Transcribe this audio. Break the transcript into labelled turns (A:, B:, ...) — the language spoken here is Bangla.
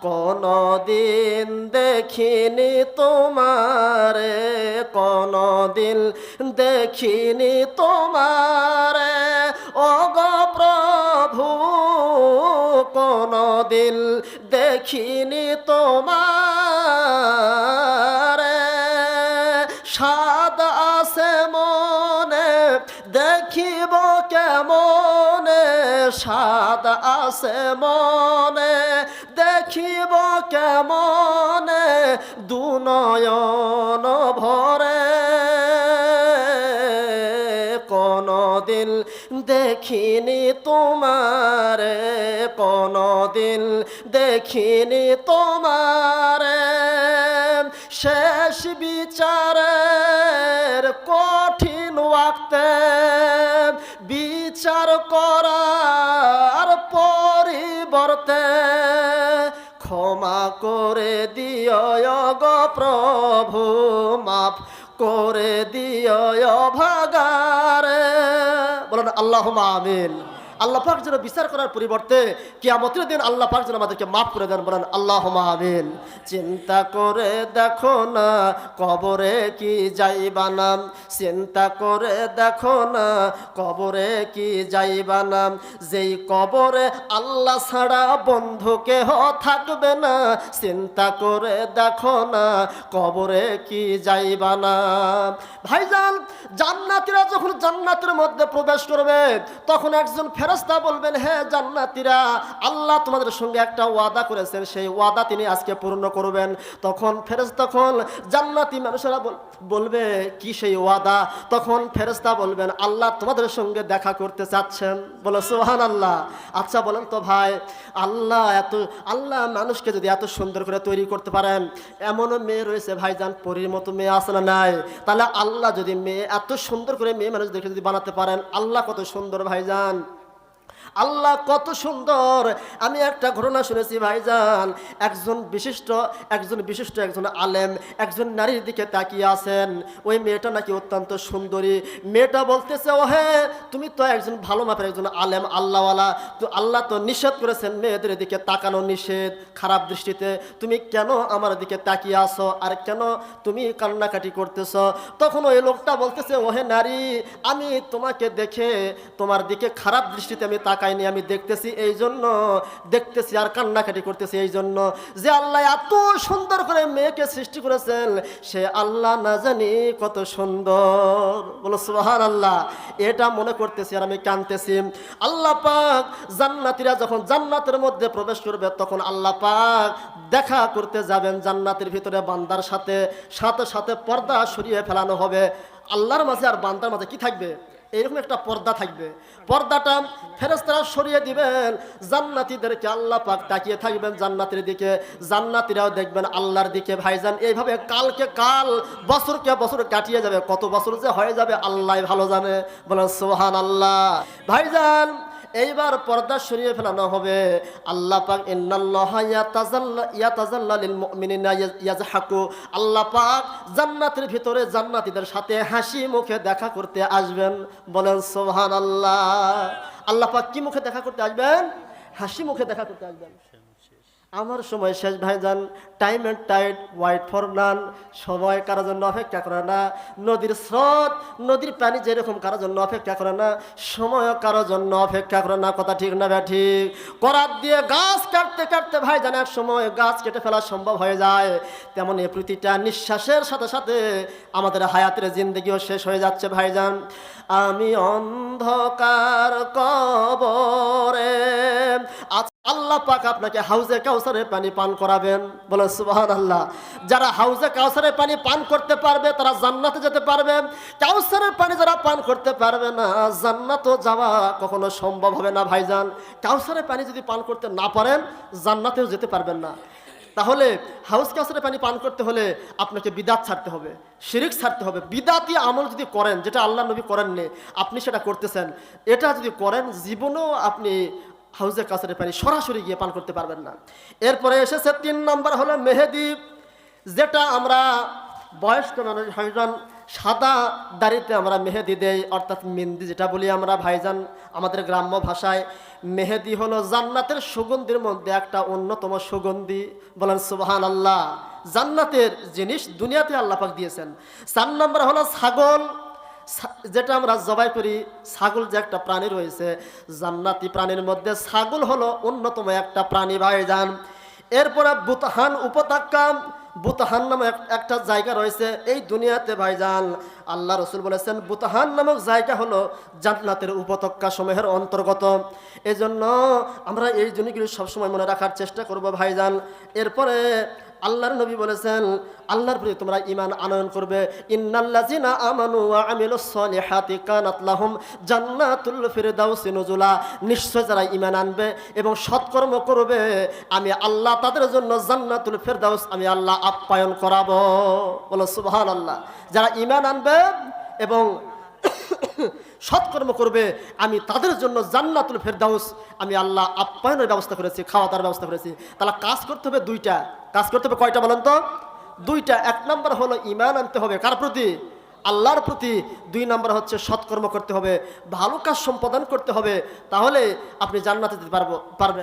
A: কোনদিন দেখিনি তোমারে, কোনদিন দেখিনি তোমারে। ও গো প্রভু, কোনদিন দেখিনি তোমার। সাদ আছে মনে, দেখিব কেমন? সাদ আছে মনে দেখিব কেমনে দুনয়ন ভরে। কোনদিন দেখিনি তোমারে কোনদিন দেখিনি তোমারে পরিবর্তে ক্ষমা করে দিয় গ প্রভু মাপ করে দিয় ভাগারে বলেন আল্লাহ আমিন। আল্লাহ পাক যেন বিচার করার পরিবর্তে কিয়ামতের দিন আল্লাহ পাক যেন আমাদেরকে মাফ করে দেন, বলেন আল্লাহ আমিন। চিন্তা করে দেখো না, কবরে কি যাইবা না। চিন্তা করে দেখো না, কবরে কি যাইবা না। যেই কবরে আল্লাহ ছাড়া বন্ধু কেহ থাকবে না। চিন্তা করে দেখো না, কবরে কি যাইবা না। ভাইজান, জান্নাতীরা যখন জান্নাতের মধ্যে প্রবেশ করবে, তখন একজন ফেরস্তা বলবেন হ্যাঁ জান্নাতিরা, আল্লাহ তোমাদের সঙ্গে একটা ওয়াদা করেছেন। সেই ওয়াদা তিনি আজকে পূর্ণ করবেন। তখন ফেরেস তখন জান্নাতি মানুষেরা বল- বলবে, কি সেই ওয়াদা? তখন ফেরেস্তা বলবেন, আল্লাহ তোমাদের সঙ্গে দেখা করতে চাচ্ছেন। বলে সোহান আল্লাহ আচ্ছা বলেন তো ভাই, আল্লাহ এত, আল্লাহ মানুষকে যদি এত সুন্দর করে তৈরি করতে পারেন, এমনও মেয়ে রয়েছে ভাইজান, পরীর মতো মেয়ে আসে না নাই? তাহলে আল্লাহ যদি মেয়ে, এত সুন্দর করে মেয়ে মানুষদেরকে যদি বানাতে পারেন, আল্লাহ কত সুন্দর ভাইজান। আল্লাহ কত সুন্দর। আমি একটা ঘটনা শুনেছি ভাইজান। একজন বিশিষ্ট একজন বিশিষ্ট একজন আলেম, একজন নারীর দিকে তাকিয়ে আছেন। ওই মেয়েটা নাকি অত্যন্ত সুন্দরী। মেয়েটা বলতেছে ও হে তুমি তো একজন ভালো মাপের একজন আলেম, আল্লাহওয়ালা। তো আল্লাহ তো নিষেধ করেছেন মেয়েদের দিকে তাকানো নিষেধ, খারাপ দৃষ্টিতে। তুমি কেন আমার দিকে তাকিয়ে আসো আর কেন তুমি কান্নাকাটি করতেছ? তখন ওই লোকটা বলতেছে, ওহে নারী, আমি তোমাকে দেখে, তোমার দিকে খারাপ দৃষ্টিতে আমি তাকাইনি আমি দেখতেছি এই জন্য দেখতেছি আর কান্নাকাটি করতেছি এই জন্য যে আল্লাহ এত সুন্দর করে মেয়েকে সৃষ্টি করেছেন, সে আল্লাহ না জানি কত সুন্দর। বলো সুহান আল্লাহ এটা মনে করতেছি আর আমি কানতেছি আল্লাহ পাক জান্নাতিরা যখন জান্নাতের মধ্যে প্রবেশ করবে, তখন আল্লাহ পাক দেখা করতে যাবেন জান্নাতের ভিতরে বান্দার সাথে সাথে সাথে পর্দা সরিয়ে ফেলানো হবে। আল্লাহর মাঝে আর বান্দার মাঝে কি থাকবে? এইরকম একটা পর্দা থাকবে। পর্দাটা ফেরেস্তারা সরিয়ে দিবেন। জান্নাতিদেরকে আল্লাহ পাক তাকিয়ে থাকবেন জান্নাতের দিকে। জান্নাতিরাও দেখবেন আল্লাহর দিকে। ভাইজান, এইভাবে কালকে কাল, বছরকে বছর কাটিয়ে যাবে। কত বছর যে হয়ে যাবে, আল্লাহ ভালো জানে। বলেন সোহান আল্লাহ ভাইজান এইবার পর্দা সরিয়ে ফেলানো হবে। আল্লাহ পাক ইয়াজহাকু। আল্লাহ পাক জান্নাতের ভিতরে জান্নাতীদের সাথে হাসি মুখে দেখা করতে আসবেন। বলেন, সুবহানাল্লাহ। আল্লাহ পাক কি মুখে দেখা করতে আসবেন? হাসি মুখে দেখা করতে আসবেন। আমার সময় শেষ ভাই যান time and tide wait for none সময় কারোর জন্য অপেক্ষা করে না। নদীর স্রোত, নদীর পানি যেরকম কারোর জন্য অপেক্ষা করে না সময় কারোর জন্য অপেক্ষা করে না। কথা ঠিক না ব্যা ঠিক? করাত দিয়ে গাছ কাটতে কাটতে, ভাইজান, এক সময় গাছ কেটে ফেলা সম্ভব হয়ে যায়। তেমন এই প্রতিটা নিঃশ্বাসের সাথে সাথে আমাদের হায়াতের জিন্দগিও শেষ হয়ে যাচ্ছে, ভাইজান। আমি অন্ধকার কবরে আজ আল্লাহ পাক আপনাকে হাউজে কাউসারের পানি পান করাবেন। বলে সুবাহান আল্লাহ যারা হাউজে কাউসারের পানি পান করতে পারবে, তারা জান্নাতে যেতে পারবে। কাউসারের পানি যারা পান করতে পারবে না, জান্নাতও যাওয়া কখনো সম্ভব হবে না, ভাইজান। কাউসারের পানি যদি পান করতে না পারেন, জান্নাতেও যেতে পারবেন না। তাহলে হাউস কাউসারের পানি পান করতে হলে আপনাকে বিদাত ছাড়তে হবে, শিরিক ছাড়তে হবে। বিদাতি আমল যদি করেন, যেটা আল্লাহ নবী করেননি, আপনি সেটা করতেছেন। এটা যদি করেন, জীবনেও আপনি হাউজে কাউসারের পানি সরাসরি গিয়ে পান করতে পারবেন না। এরপরে এসেছে তিন নম্বর হলো মেহেদি, যেটা আমরা বয়স্ক মানুষ, ভাইজান সাদা দাড়িতে আমরা মেহেদি দেই, অর্থাৎ মেহেন্দি যেটা বলি আমরা ভাইজান আমাদের গ্রাম্য ভাষায়। মেহেদি হলো জান্নাতের সুগন্ধির মধ্যে একটা অন্যতম সুগন্ধি। বলেন সুবহান আল্লাহ জান্নাতের জিনিস দুনিয়াতে আল্লাহ পাক দিয়েছেন। চার নম্বর হলো ছাগল যেটা আমরা জবাই করি, ছাগল যে একটা প্রাণী রয়েছে, জান্নাতি প্রাণীর মধ্যে ছাগল হলো অন্যতম একটা প্রাণী ভাইজান। এরপরে বুতহান উপত্যকা, বুতহান নামে এক- একটা জায়গা রয়েছে এই দুনিয়াতে ভাইজান। আল্লাহ রসুল বলেছেন, বুতহান নামক জায়গা হলো জান্নাতের উপত্যকা সমূহের অন্তর্গত। এজন্য আমরা এই জিনিসগুলি সবসময় মনে রাখার চেষ্টা করব ভাইজান। এরপরে আল্লাহর নবী বলেছেন, আল্লাহর প্রতি তোমরা ইমান আনয়ন করবে। আমানু নুজুলা। নিশ্চয় যারা ইমান আনবে এবং সৎকর্ম করবে, আমি আল্লাহ তাদের জন্য জান্নাতুল ফিরদাউস আমি আল্লাহ আপ্যায়ন করাবো। বলো সুবহানাল্লাহ। যারা ইমান আনবে এবং সৎকর্ম করবে, আমি তাদের জন্য জান্নাতুল ফেরদাউস। আমি আল্লাহ আপ্যায়নের ব্যবস্থা করেছি খাওয়া দাওয়ার ব্যবস্থা করেছি। তাহলে কাজ করতে হবে দুইটা। কাজ করতে হবে কয়টা বলেন তো? দুইটা। এক নম্বর হলো ইমান আনতে হবে। কার প্রতি? আল্লাহর প্রতি। দুই নম্বর হচ্ছে সৎকর্ম করতে হবে। ভালো কাজ সম্পাদন করতে হবে। তাহলে আপনি জান্নাতে যেতে পারব পারবেন।